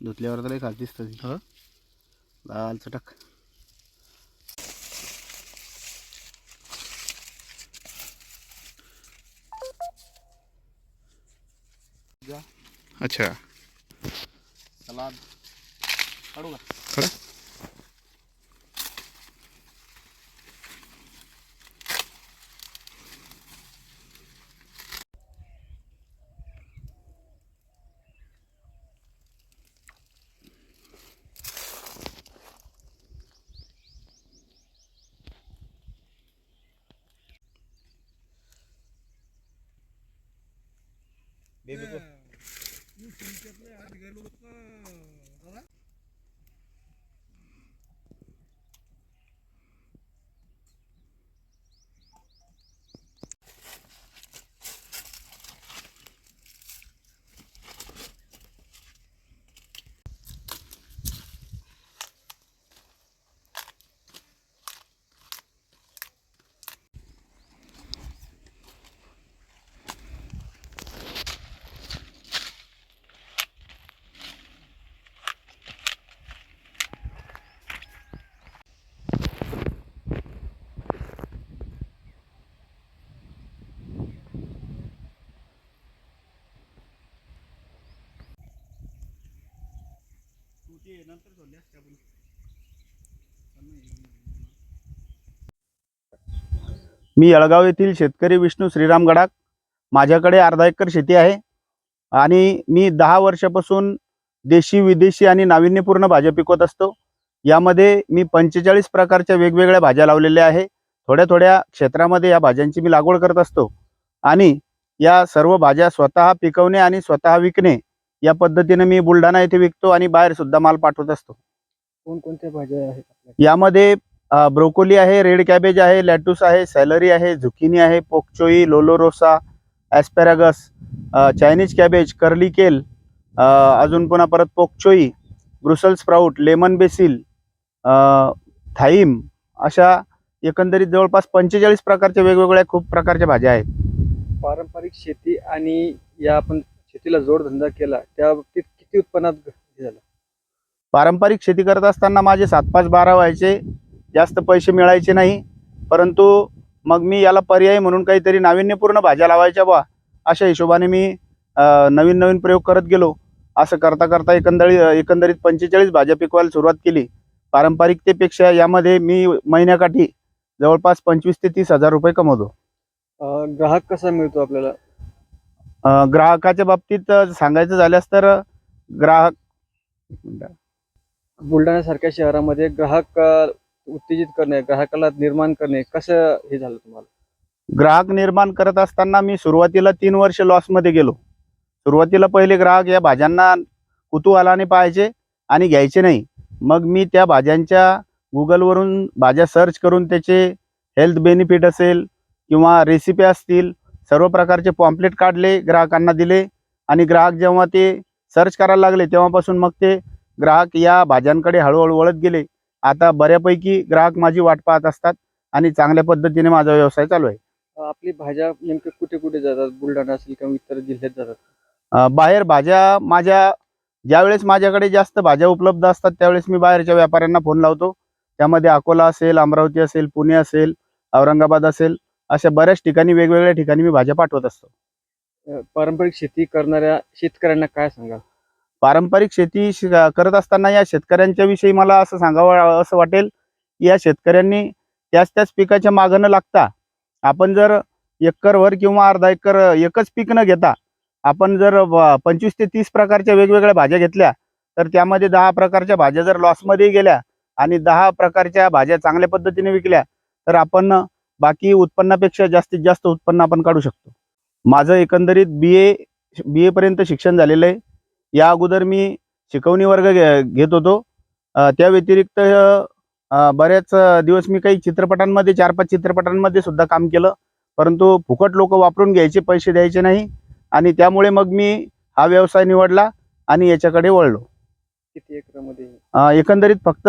धुतल्यावर तर खात दिसतं हो? लाल चटक. अच्छा. सलाद. काढू का? खरं? siap lah, tiga lupa. Apa? मी येळगाव येथील शेतकरी विष्णू श्रीराम गडाक माझ्याकडे अर्धा एकर शेती आहे आणि मी दहा वर्षापासून देशी विदेशी आणि नाविन्यपूर्ण भाज्या पिकवत असतो. यामध्ये मी पंचेचाळीस प्रकारच्या वेगवेगळ्या भाज्या लावलेल्या आहे. थोड्या थोड्या क्षेत्रामध्ये या भाज्यांची मी लागवड करत असतो. आणि या सर्व भाज्या स्वतः पिकवणे आणि स्वतः विकणे या पद्धतीने मी बुलढाणा येथे विकतो आणि बाहेर सुद्धा माल पाठवत असतो कोणकोणत्या भाज्या आहेत आपल्याकडे? यामध्ये अ, ब्रोकोली आहे रेड कॅबेज आहे लॅटूस आहे सॅलरी आहे झुकिनी आहे bok choy lollo rosso asparagus अ, चायनीज कॅबेज कर्ली केल अ, अजून पुन्हा परत bok choy Brussels sprout lemon basil अ, थाईम अशा एकंदरीत जवळपास पंचेचाळीस प्रकारच्या वेगवेगळ्या खूप प्रकारच्या भाज्या आहेत पारंपरिक शेती आणि या आपण शेतीला जोडधंदा केला त्या बाबतीत किती उत्पन्नात हे झालं? पारंपरिक शेती करत असताना माझे सात पाच बारा व्हायचे जास्त पैसे मिळायचे नाही. परंतु मग मी याला पर्याय म्हणून काहीतरी नाविन्यपूर्ण भाज्या लावायच्या बा अशा हिशोबाने मी नवीन नवीन प्रयोग करत गेलो. असं करता करता एकंदरीत एकंदरीत पंचेचाळीस भाज्या पिकवायला सुरुवात केली. पारंपरिकतेपेक्षा यामध्ये मी महिन्याकाठी जवळपास पंचवीस ते तीस हजार रुपये कमवतो. ग्राहक कसा मिळतो आपल्याला? ग्राहकाच्या बाबतीत सांगायचं झाल्यास तर ग्राहक बुलढाण्यासारख्या शहरामध्ये ग्राहक उत्तेजित करणे ग्राहकाला निर्माण करणे कसं हे झालं तुम्हाला? ग्राहक निर्माण करत असताना मी सुरुवातीला तीन वर्ष लॉसमध्ये गेलो. सुरुवातीला पहिले ग्राहक या भाज्यांना कुतूहलाने पाहायचे आणि घ्यायचे नाही. मग मी त्या भाज्यांच्या गुगलवरून भाज्या सर्च करून त्याचे हेल्थ बेनिफिट असेल किंवा रेसिपी असतील सर्व प्रकारचे पॉम्पलेट काढले ग्राहकांना दिले आणि ग्राहक जेव्हा ते सर्च करायला लागले तेव्हापासून मग ते ग्राहक या भाज्यांकडे हळूहळू वळत गेले. आता बऱ्यापैकी ग्राहक माझी वाट पाहत असतात आणि चांगल्या पद्धतीने माझा व्यवसाय चालू आहे. आपली भाज्या नेमके कुठे कुठे जातात? बुलढाणा असेल किंवा इतर जिल्ह्यात जातात? बाहेर भाज्या माझ्या ज्यावेळेस माझ्याकडे जास्त भाज्या उपलब्ध असतात त्यावेळेस मी बाहेरच्या व्यापाऱ्यांना फोन लावतो. त्यामध्ये अकोला असेल अमरावती असेल पुणे असेल औरंगाबाद असेल. अशा बऱ्याच ठिकाणी वेगवेगळ्या ठिकाणी मी भाज्या पाठवत असतो. पारंपरिक शेती करणाऱ्या शेतकऱ्यांना काय सांगाल? पारंपरिक शेती करत असताना या शेतकऱ्यांच्या विषयी मला असं सांगावं असं वाटेल की या शेतकऱ्यांनी त्याच त्याच पिकाच्या मागं न लागता आपण जर एकरभर किंवा अर्धा एकर एकच पीक न घेता आपण जर पंचवीस ते तीस प्रकारच्या वेगवेगळ्या भाज्या घेतल्या तर त्यामध्ये दहा प्रकारच्या भाज्या जर लॉसमध्ये गेल्या आणि दहा प्रकारच्या भाज्या चांगल्या पद्धतीने विकल्या तर आपण बाकी उत्पन्नापेक्षा जास्तीत जास्त उत्पन्न आपण काढू शकतो. माझं एकंदरीत बी ए बी एपर्यंत शिक्षण झालेलं आहे. या अगोदर मी शिकवणी वर्ग घे घेत होतो. त्या व्यतिरिक्त बऱ्याच दिवस मी काही चित्रपटांमध्ये चार पाच चित्रपटांमध्ये सुद्धा काम केलं. परंतु फुकट लोक वापरून घ्यायचे पैसे द्यायचे नाही आणि त्यामुळे मग मी हा व्यवसाय निवडला आणि याच्याकडे वळलो. किती एकरामध्ये? एकंदरीत फक्त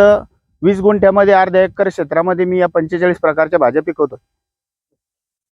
वीस गुंठ्यामध्ये अर्ध्या एकर क्षेत्रामध्ये मी या पंचेचाळीस प्रकारच्या भाज्या पिकवतो.